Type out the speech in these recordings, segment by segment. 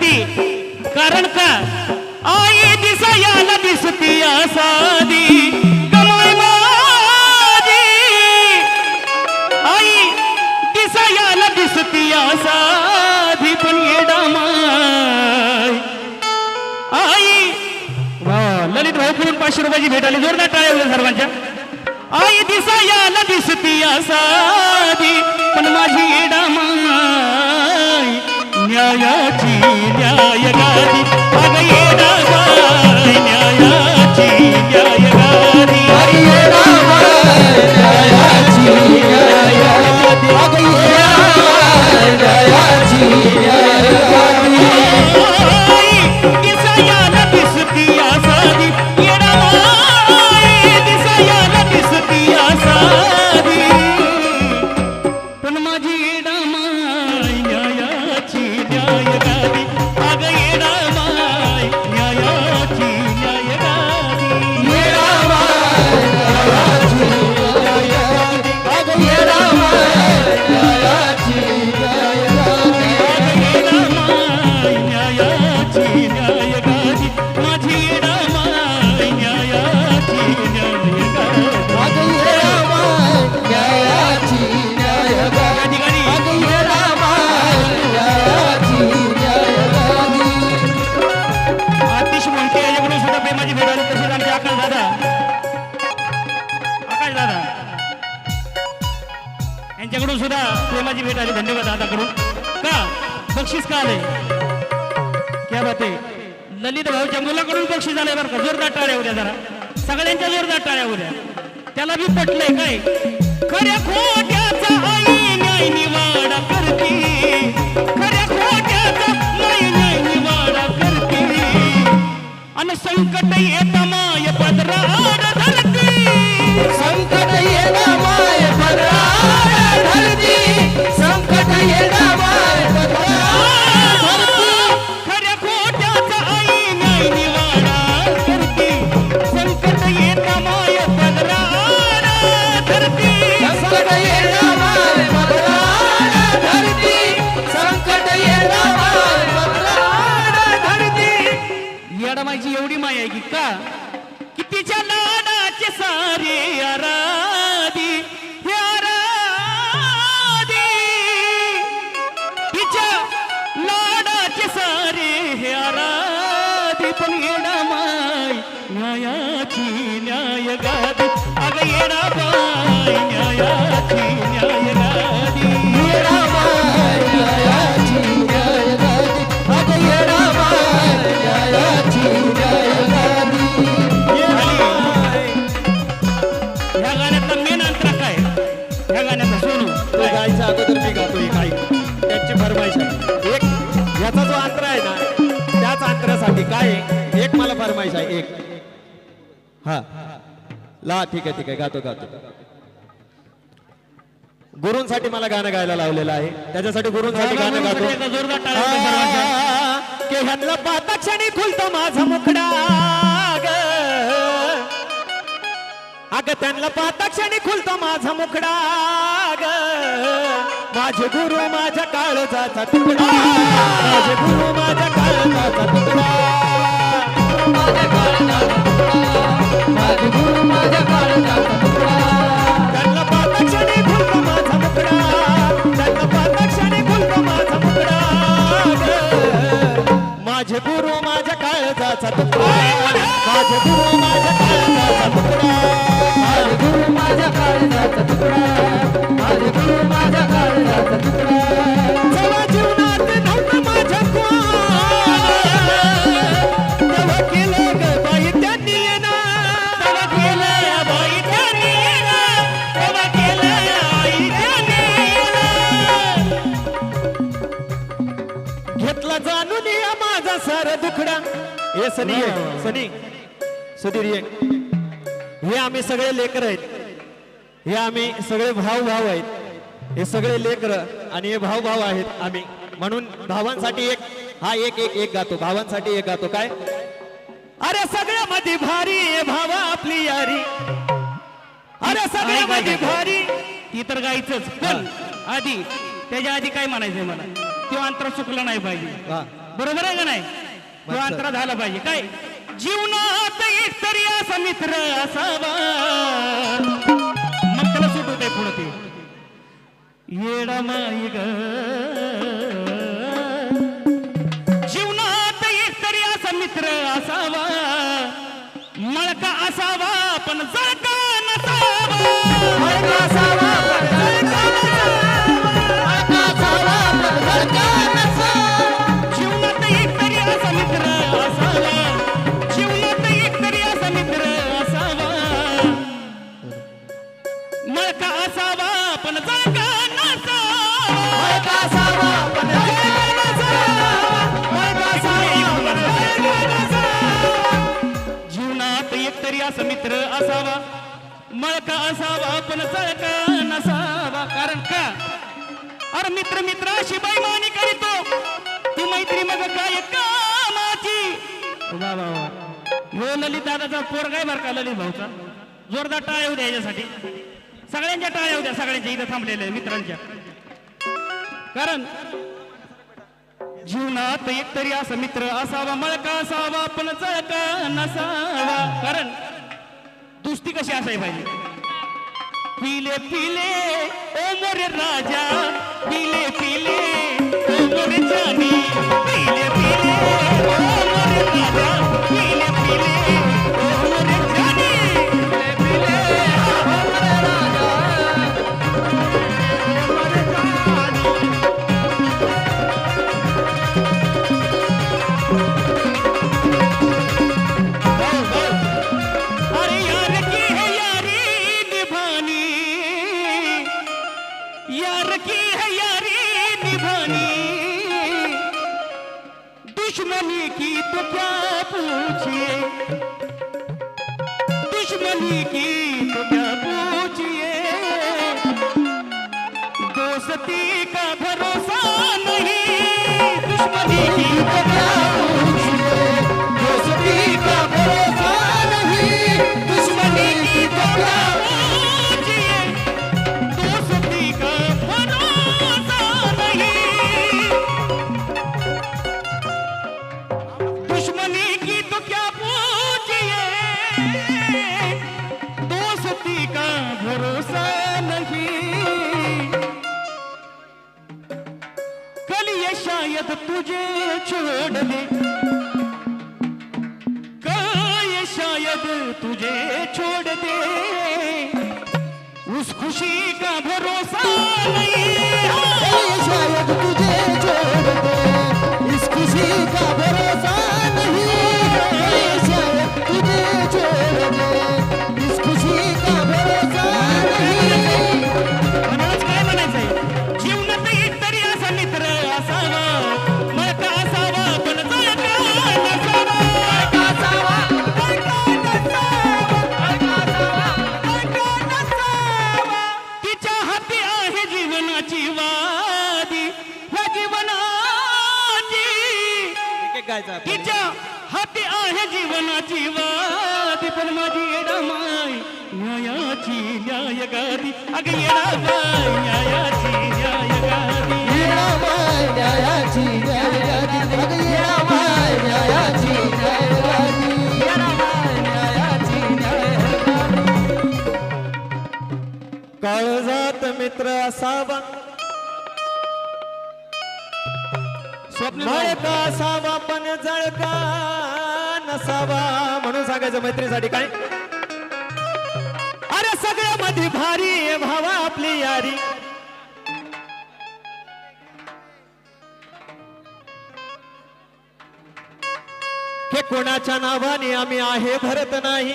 करते कारण का? आई दिसायाला दिसती साधी कमाई माझी आई दिसायाला दिसती साधी पण येडा माय आई. वा ललित भाऊ कडून पाचशे रुपयाची भेट आली. जोरदार टाळ्या होत्या सर्वांच्या. आई दिसायाला दिसती साधी पण माझी येडा माय न्यायाची न्याय गादी यांच्याकडून सुद्धा प्रेमाची भेट आली धन्यवाद दादाकडून. का? बक्षीस का आले क्या बात आहे. ललित भाऊच्या मुलाकडून बक्षीस आलंय बरं का? जोरदार टाळ्या उद्या जरा. सगळ्यांच्या जोरदार टाळ्या उद्या. त्याला बी पटलंय काय? खऱ्या खोट्याचा आई न्याय निवाडा करती. खऱ्या खोट्याचा न्याय न्याय निवाडा करती. अन संकट येत माय पदरा की का? की तिच्या लाडाचे सारे आराधी हे आराधी. तिच्या लाडाचे सारे हे आराधी. पण येडा माय न्यायाची न्याय गादी. अग येडा माय न्यायाची न्याय आहे? एक मला फरमाईश आहे एक हा ला ठीक आहे ठीक आहे गातो गातो गुरूंसाठी मला गाणं गायला लावलेलं आहे त्याच्यासाठी गुरूंसाठी गाणं गातो जोरदार. के ह्यांना पाहता क्षणी खुलतो माझा मुखडा ग. अग त्यांना पाहता क्षणी खुलतो माझा मुखडा ग. माझे गुरु माझ्या काळजाचा तुकडा माझे गुरु माझ्या काळजाचा तुकडा माझे गुरु माझ्या काळजाचा तुकडा. माझे गुरु माझ्या काळजाचा तुकडा. माझे गुरु माझ्या काळजाचा तुकडा. घेतला जाणून या माझा सार दुखडा. हे सनी ये, सनी. सुधीर ये. हे आम्ही सगळे लेकर आहेत. हे आम्ही सगळे भाऊ भाऊ आहेत. हे सगळे लेकर आणि हे भाऊ भाऊ आहेत आम्ही. म्हणून भावांसाठी एक हा एक एक एक गातो. भावांसाठी एक गातो. काय? अरे सगळ्यामध्ये भारी आहे भावा आपली यारी. अरे सगळ्यामध्ये भारी. ती तर गायचंच. पण आधी त्याच्या आधी काय म्हणायचंय मला? तो अंतर चुकलं नाही पाहिजे. बरोबर आहे का नाही? तो. अंतरा झाला पाहिजे. काय? जीवनात एक तरी असा मित्र असावा. मग त्याला सुट होते पुढे ते. येडा माई ग. जीवनात एक तरी असा मित्र असावा. मळका असावा पण जळका एक मित्र असावा मळका असावा पण सळका नसावा. कारण का? अरे मित्र मित्र अशी बैमानी करीतो. ती मैत्री मग काय कामाची? हो ललित दादाचा पोर काय बरं का ललित भाऊचा? जोरदार टाळ्या द्या याच्यासाठी. सगळ्यांच्या टाळ्या द्या सगळ्यांच्या इथं थांबलेल्या मित्रांच्या. कारण जीवनात एक तरी असा मित्र असावा मळका असावा पण जळका नसावा. कारण कुस्ती कशी असायला पाहिजे? पिले पिले ओ मोरे राजा. पिले पिले ओ मोरे जानी. पिले पिले पूछिए। दुश्मनी की तो क्या पूछिए? दोस्ती का भरोसा नहीं। दुश्मनी की तो क्या पूछिए? दोस्ती का भरोसा नहीं, दुश्मनी की तो क्या सोडले. काय शायद तुझे छोड़ दे उस खुशी का भरोसा नहीं? तिच्या हाती आहे जीवनाची वादी पण माझी येडामाई न्यायाची न्यायगादी अग येडामाई न्यायाची न्यायगादी येणामाय न्यायाची न्यायगादी. अगं येणामाय न्यायाची न्यायगादी. येणामाय न्यायाची न्यायगादी. काळजात मित्र असावा मळका असावा पण जळका नसावा म्हणून सांगायचं मैत्रीसाठी काय? अरे सगळ्यामध्ये भारी आहे भावा आपली यारी. हे कोणाच्या नावाने आम्ही आहे भरत नाही.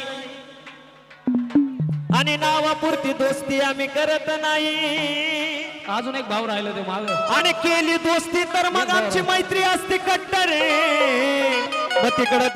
आणि नावापुरती दोस्ती आम्ही करत नाही. अजून एक भाव राहिलं ते माग. आणि केली दोस्ती तर मग आमची मैत्री असते कट्टर तिकडं